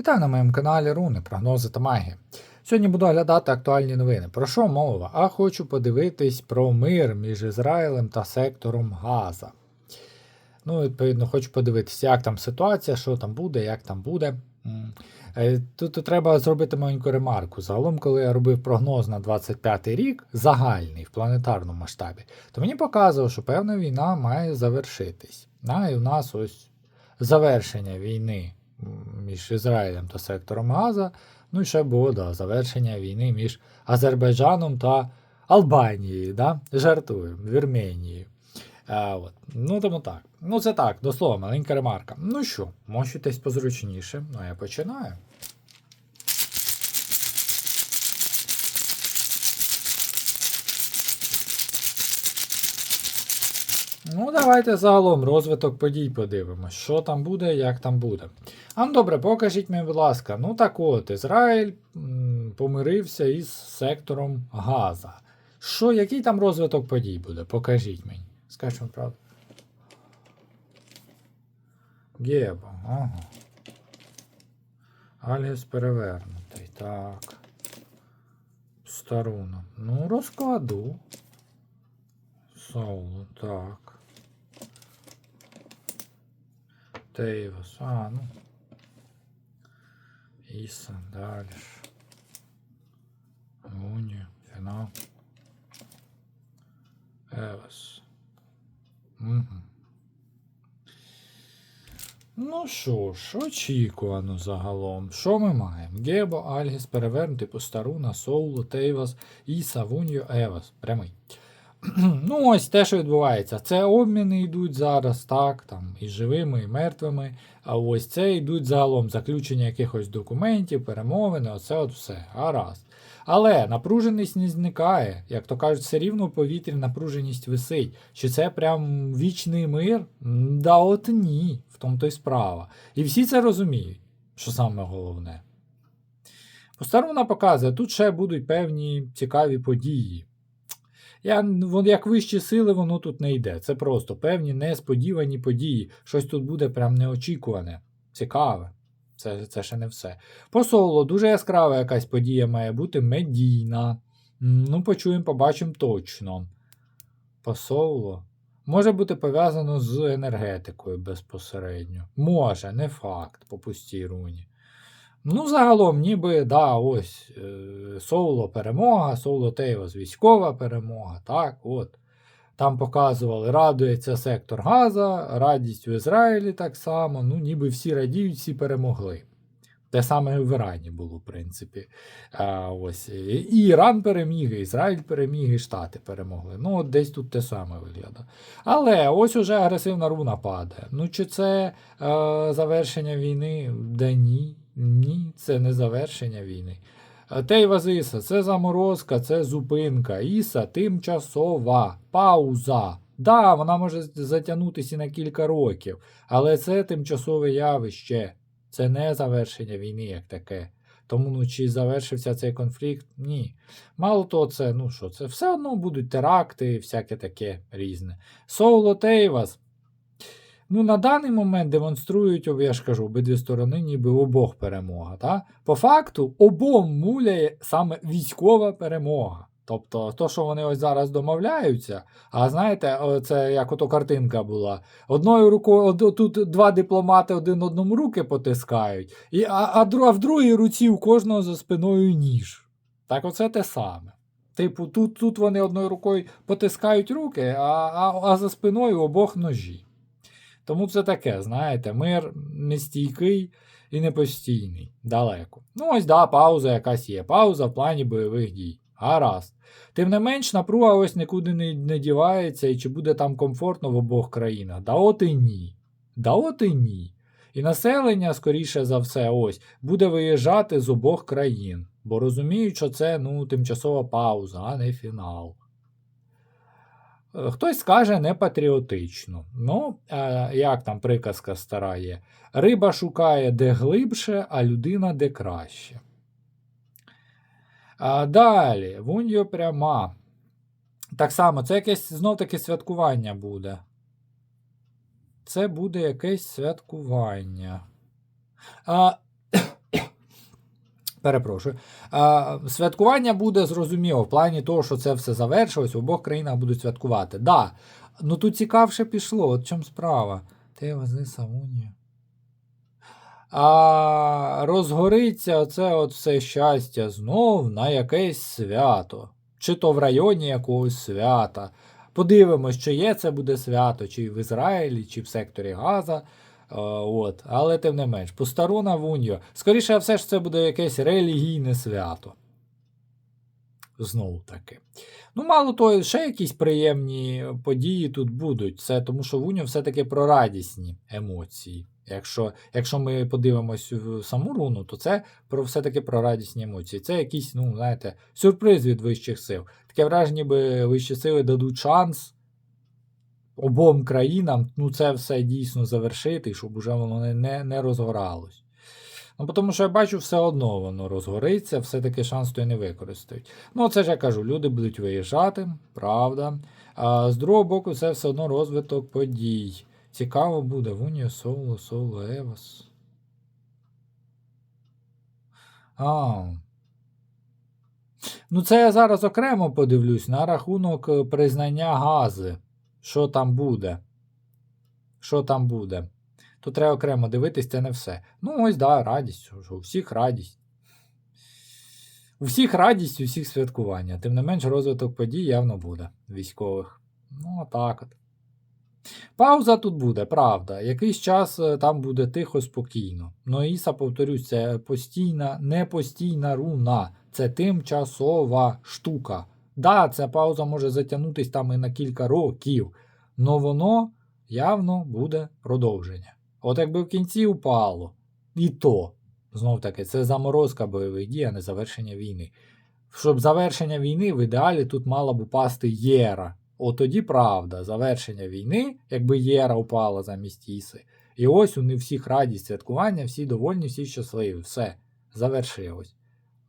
Вітаю на моєму каналі Руни, прогнози та магія. Сьогодні буду оглядати актуальні новини. Про що мова? А хочу подивитись про мир між Ізраїлем та сектором Газа. Ну, відповідно, хочу подивитися, як там ситуація, що там буде, як там буде. Е, Тут, треба зробити маленьку ремарку. Загалом, коли я робив прогноз на 25-й рік, загальний в планетарному масштабі, то мені показував, що певна війна має завершитись. І у нас ось завершення війни між Ізраїлем та сектором Газа. Ну і ще було да, завершення війни між Азербайджаном та Албанією. Да? Жартую, Вірменією. А, от. Ну, тому так. Ну, це так, до слова, маленька ремарка. Ну що, мочитесь позручніше. Ну, я починаю. Ну, давайте загалом розвиток подій подивимось, що там буде, як там буде. А ну добре, покажіть мені, будь ласка. Ну так от, Ізраїль помирився із сектором Газа. Що, який там розвиток подій буде? Покажіть мені. Скажіть вам правду. Гебо, ага. Аліс перевернутий. Так. Старуна. Ну, розкладу. Соло, так. Тейвас, а, ну. Іса, далі. ж. Уні, фінал. Евас. Угу. Ну що ж, очікувано загалом. Що ми маємо? Гебо, Альгіс, перевернутий Постаруна, Соулу, Тейвас, Іса, Вуньо, Евас. Прямий. ну, ось те, що відбувається. Це обміни йдуть зараз, так, там, і живими, і мертвими. А ось це йдуть загалом заключення якихось документів, перемовини, оце от все. Гаразд. Але напруженість не зникає. Як то кажуть, все рівно в повітрі напруженість висить. Чи це прям вічний мир? Да от ні, в тому то й справа. І всі це розуміють, що саме головне. Постаруна показує, тут ще будуть певні цікаві події. Я, як вищі сили, воно тут не йде. Це просто певні несподівані події. Щось тут буде прям неочікуване, цікаве. Це, це ще не все. По соло дуже яскрава якась подія має бути медійна. Ну, почуємо, побачимо точно. По соло. Може бути пов'язано з енергетикою безпосередньо. Може, не факт, по пустій руні. Ну, загалом, ніби, да, ось е, соло перемога, соло Тейвас військова перемога. Так, от. Там показували, радується сектор Газа, радість в Ізраїлі так само. Ну, ніби всі радіють, всі перемогли. Те саме в Ірані було, в принципі. А, ось. І Іран переміг, і Ізраїль переміг, і Штати перемогли. Ну, от десь тут те саме виглядає. Але ось уже агресивна руна падає. Ну, чи це е, завершення війни? Да ні. Ні, це не завершення війни. Тейваз Іса це заморозка, це зупинка. Іса тимчасова, пауза. Да, вона може затягнутися на кілька років, але це тимчасове явище. Це не завершення війни як таке. Тому ну, чи завершився цей конфлікт? Ні. Мало того, це, ну що, це все одно будуть теракти, і всяке таке різне. Соло Тейвас. Ну, на даний момент демонструють, я ж кажу, обидві сторони, ніби обох перемога. Та? По факту, обом муляє саме військова перемога. Тобто, то, що вони ось зараз домовляються, а знаєте, це як ото картинка була. Одною рукою од- тут два дипломати один одному руки потискають, і, а, а, а в другій руці у кожного за спиною ніж. Так оце те саме. Типу, тут, тут вони одною рукою потискають руки, а, а, а за спиною обох ножі. Тому це таке, знаєте, мир нестійкий і непостійний, далеко. Ну, ось да, пауза якась є. Пауза в плані бойових дій. Гаразд. Тим не менш, напруга ось нікуди не, не дівається, і чи буде там комфортно в обох країнах? Да от і ні. Да от і ні. І населення, скоріше за все, ось, буде виїжджати з обох країн, бо розуміють, що це ну, тимчасова пауза, а не фінал. Хтось скаже не патріотично. Ну, е, як там приказка стара є. Риба шукає де глибше, а людина де краще. Далі, Вуньо пряма. Так само, це якесь знов-таки святкування буде. Це буде якесь святкування. А, Перепрошую. А, святкування буде зрозуміло в плані того, що це все завершилось, в обох країнах будуть святкувати. Да. Ну тут цікавше пішло, от в чому справа. Те вози Савунія. А розгориться оце от все щастя знов на якесь свято. Чи то в районі якогось свята. Подивимось, чи є це буде свято, чи в Ізраїлі, чи в секторі Газа. От, але тим не менш, Постаруна в Уньо. Скоріше, все ж це буде якесь релігійне свято. Знову таки. Ну, мало того, ще якісь приємні події тут будуть. Це тому, що в Уньо все-таки про радісні емоції. Якщо, якщо ми подивимось в саму руну, то це про все-таки про радісні емоції. Це якийсь, ну, знаєте, сюрприз від вищих сил. Таке враження, ніби вищі сили дадуть шанс обом країнам ну, це все дійсно завершити, щоб уже воно не, не, розгоралось. Ну, тому що я бачу, все одно воно розгориться, все-таки шанс той не використають. Ну, це ж я кажу, люди будуть виїжджати, правда. А з другого боку, це все одно розвиток подій. Цікаво буде Вунія, Соло, Соло, Евас. А. Ну, це я зараз окремо подивлюсь на рахунок е, признання гази. Що там буде? Що там буде? Тут треба окремо дивитись, це не все. Ну, ось, да, радість. У всіх радість. У всіх радість, у всіх святкування. Тим не менш, розвиток подій явно буде військових. Ну, отак от. Пауза тут буде, правда. Якийсь час е, там буде тихо, спокійно. Но Іса, повторюсь, це постійна, не постійна руна. Це тимчасова штука. Да, ця пауза може затягнутися там і на кілька років, но воно явно буде продовження. От якби в кінці упало, і то, знов таки, це заморозка бойових дій, а не завершення війни. Щоб завершення війни в ідеалі тут мала б упасти Єра. От тоді правда, завершення війни, якби Єра упала замість Іси. І ось у них всіх радість святкування, всі довольні, всі щасливі. Все, завершилось.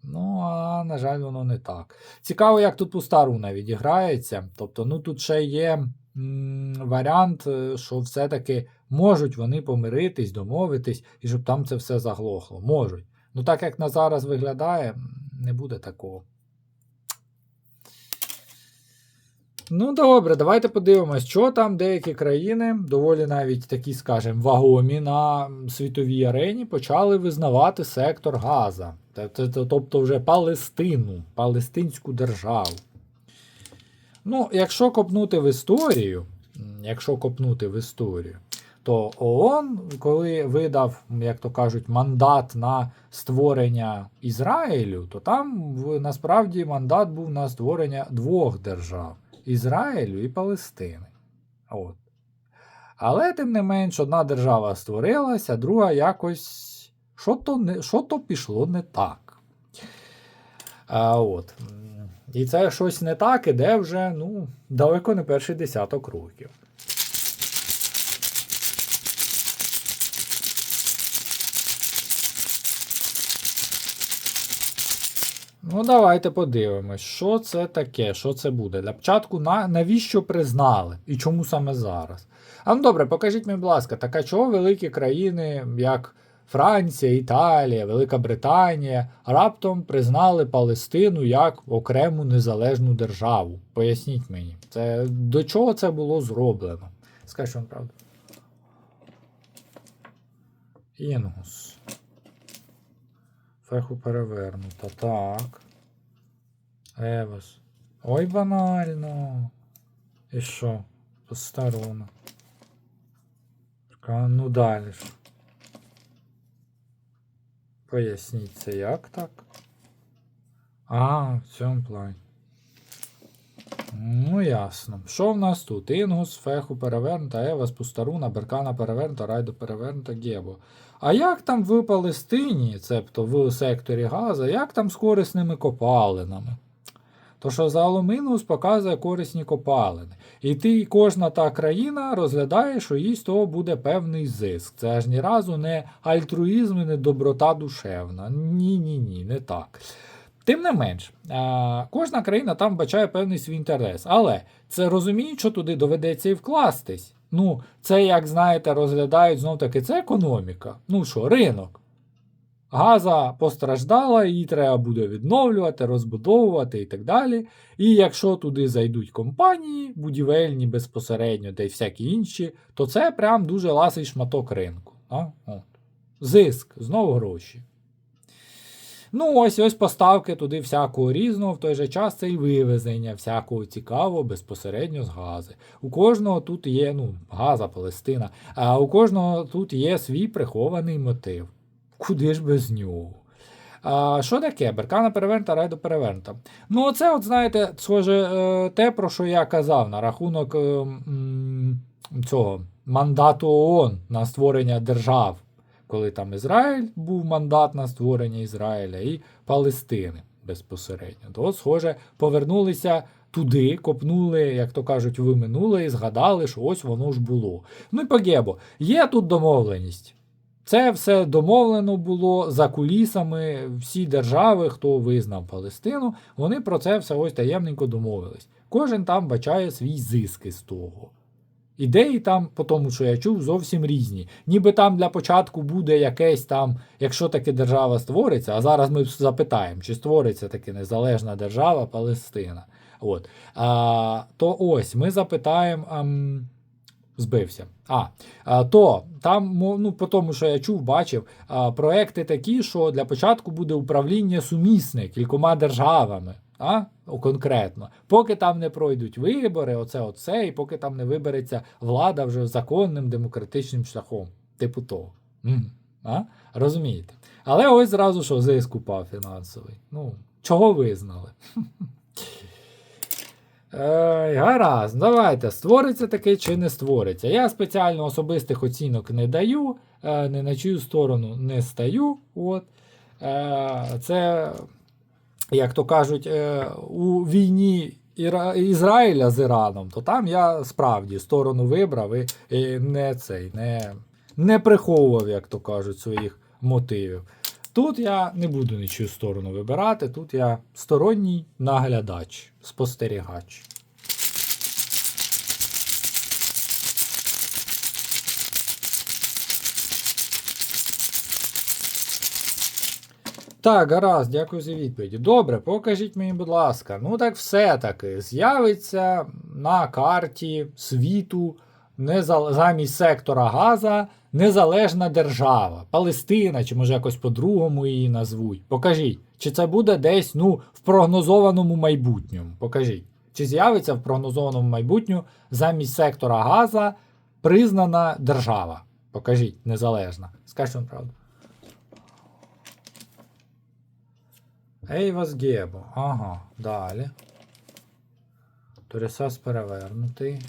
Ну, а на жаль, воно не так. Цікаво, як тут пуста руна відіграється. Тобто, ну тут ще є м, варіант, е, що все-таки можуть вони помиритись, домовитись, і щоб там це все заглохло. Можуть. Ну так як на зараз виглядає, не буде такого. Ну, добре, давайте подивимось, що там деякі країни, доволі навіть такі, скажімо, вагомі на світовій арені, почали визнавати сектор Газа. Тобто, вже Палестину, Палестинську державу. Ну, якщо копнути в історію, якщо копнути в історію, то ООН, коли видав, як то кажуть, мандат на створення Ізраїлю, то там насправді мандат був на створення двох держав Ізраїлю і Палестини. От. Але, тим не менш, одна держава створилася, друга якось що то, не, що то пішло не так. А, от. І це щось не так іде вже ну, далеко не перший десяток років. Ну, давайте подивимось, що це таке, що це буде. Для початку, на, навіщо признали і чому саме зараз? А ну добре, покажіть мені, будь ласка, так а чого великі країни, як Франція, Італія, Велика Британія, раптом признали Палестину як окрему незалежну державу? Поясніть мені, це до чого це було зроблено? Скажіть вам правду. Інгус. Феху перевернута. Так. Евас. Ой, банально. І що? Посторона. Ну далі ж. Поясніть це як так? А, в цьому плані. Ну, ясно. Що в нас тут? Інгус, Феху перевернута, Евас, Пустаруна, Беркана перевернута, Райдо перевернута, Гебо. А як там в Палестині, цебто в секторі Газа, як там з корисними копалинами? То що за Алумінус показує корисні копалини. І ти, кожна та країна розглядає, що їй з того буде певний зиск. Це аж ні разу не альтруїзм і не доброта душевна. Ні, ні, ні, не так. Тим не менш, кожна країна там бачає певний свій інтерес. Але це розуміють, що туди доведеться і вкластись. Ну, це, як знаєте, розглядають знов таки, це економіка. Ну що, ринок. Газа постраждала, її треба буде відновлювати, розбудовувати і так далі. І якщо туди зайдуть компанії, будівельні безпосередньо, та й всякі інші, то це прям дуже ласий шматок ринку. А? От. Зиск, знову гроші. Ну, ось ось поставки туди всякого різного, в той же час це і вивезення всякого цікавого безпосередньо з гази. У кожного тут є, ну, газа, Палестина, а у кожного тут є свій прихований мотив. Куди ж без нього? А, що таке? Беркана перевернута, райдо перевернута. Ну, оце, от, знаєте, схоже, е, те, про що я казав на рахунок е, цього мандату ООН на створення держав, коли там Ізраїль був мандат на створення Ізраїля і Палестини безпосередньо. То, схоже, повернулися туди, копнули, як то кажуть, ви минуле і згадали, що ось воно ж було. Ну і по Гебо, є тут домовленість. Це все домовлено було за кулісами. Всі держави, хто визнав Палестину, вони про це все ось таємненько домовились. Кожен там бачає свій зиски з того. Ідеї там, по тому, що я чув, зовсім різні. Ніби там для початку буде якесь там, якщо таки держава створиться, а зараз ми запитаємо, чи створиться таки незалежна держава Палестина. От. А, то ось ми запитаємо. Збився. А, то там, ну, по тому, що я чув, бачив, проекти такі, що для початку буде управління сумісне кількома державами. А? Конкретно. Поки там не пройдуть вибори, оце оце, і поки там не вибереться влада вже законним демократичним шляхом. Типу того. А? Розумієте? Але ось зразу що зиск упав фінансовий. Ну, чого визнали? Е, гаразд, давайте, створиться таке чи не створиться. Я спеціально особистих оцінок не даю, е, не на чию сторону не стаю. От. Е, це, як то кажуть, е, у війні Іра... Ізраїля з Іраном, то там я справді сторону вибрав і, і не цей, не, не приховував, як то кажуть, своїх мотивів. Тут я не буду нічию сторону вибирати, тут я сторонній наглядач, спостерігач. Так, гаразд, дякую за відповіді. Добре, покажіть мені, будь ласка. Ну так все-таки з'явиться на карті світу замість сектора Газа незалежна держава. Палестина, чи може якось по-другому її назвуть. Покажіть, чи це буде десь ну, в прогнозованому майбутньому. Покажіть. Чи з'явиться в прогнозованому майбутньому замість сектора Газа признана держава? Покажіть, незалежна. Скажіть вам правду. Ейвас Гебо. Ага, далі. Торісас перевернутий.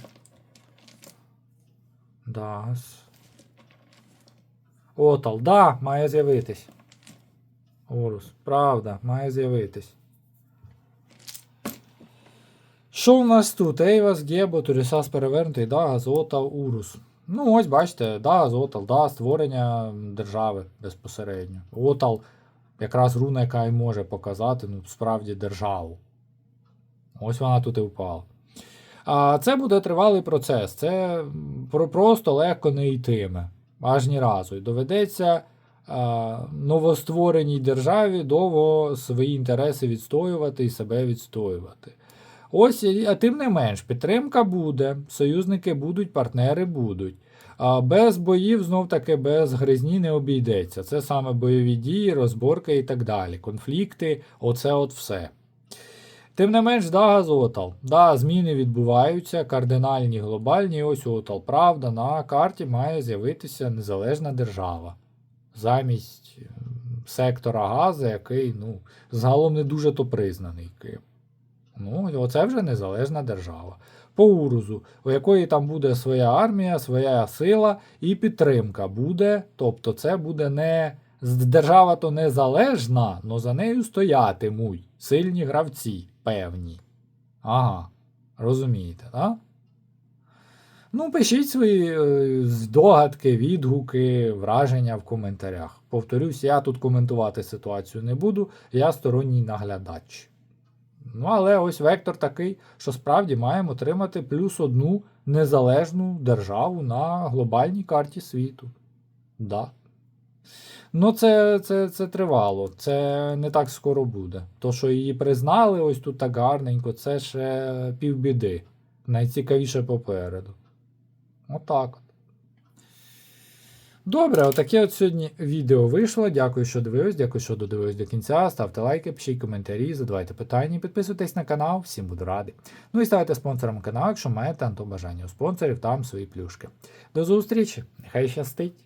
Дагас. Отал, да, має з'явитись. Орус, правда, має з'явитись. Що в нас тут? Ейвас, Гебо, Турісас перевернутий, Дагас, Отал, Урус. Ну, ось бачите, Дагас, Отал, да, створення держави безпосередньо. Отал якраз руна, яка й може показати ну, справді державу. Ось вона тут і впала. А це буде тривалий процес. Це просто легко не йтиме. Аж ні разу. І доведеться новоствореній державі довго свої інтереси відстоювати і себе відстоювати. Ось, а тим не менш, підтримка буде, союзники будуть, партнери будуть. А без боїв, знов таки, без гризні не обійдеться. Це саме бойові дії, розборки і так далі. Конфлікти, оце от все. Тим не менш, да, Газотал. Да, зміни відбуваються, кардинальні, глобальні. Ось Отал. Правда, на карті має з'явитися незалежна держава. Замість сектора газу, який, ну, загалом не дуже то признаний Київ. Ну, оце вже незалежна держава. По Урузу, у якої там буде своя армія, своя сила і підтримка буде. Тобто, це буде не держава то незалежна, але за нею стоятимуть сильні гравці певні. Ага, розумієте, так? Ну, пишіть свої е, здогадки, відгуки, враження в коментарях. Повторюсь, я тут коментувати ситуацію не буду, я сторонній наглядач. Ну, але ось вектор такий, що справді маємо отримати плюс одну незалежну державу на глобальній карті світу. Да. Ну, це, це, це тривало, це не так скоро буде. То, що її признали ось тут так гарненько, це ще півбіди. Найцікавіше попереду. Отак от. Добре, отаке от сьогодні відео вийшло. Дякую, що дивились, дякую, що додивились до кінця. Ставте лайки, пишіть коментарі, задавайте питання, підписуйтесь на канал, всім буду радий. Ну і ставайте спонсором каналу, якщо маєте на то бажання у спонсорів там свої плюшки. До зустрічі, нехай щастить!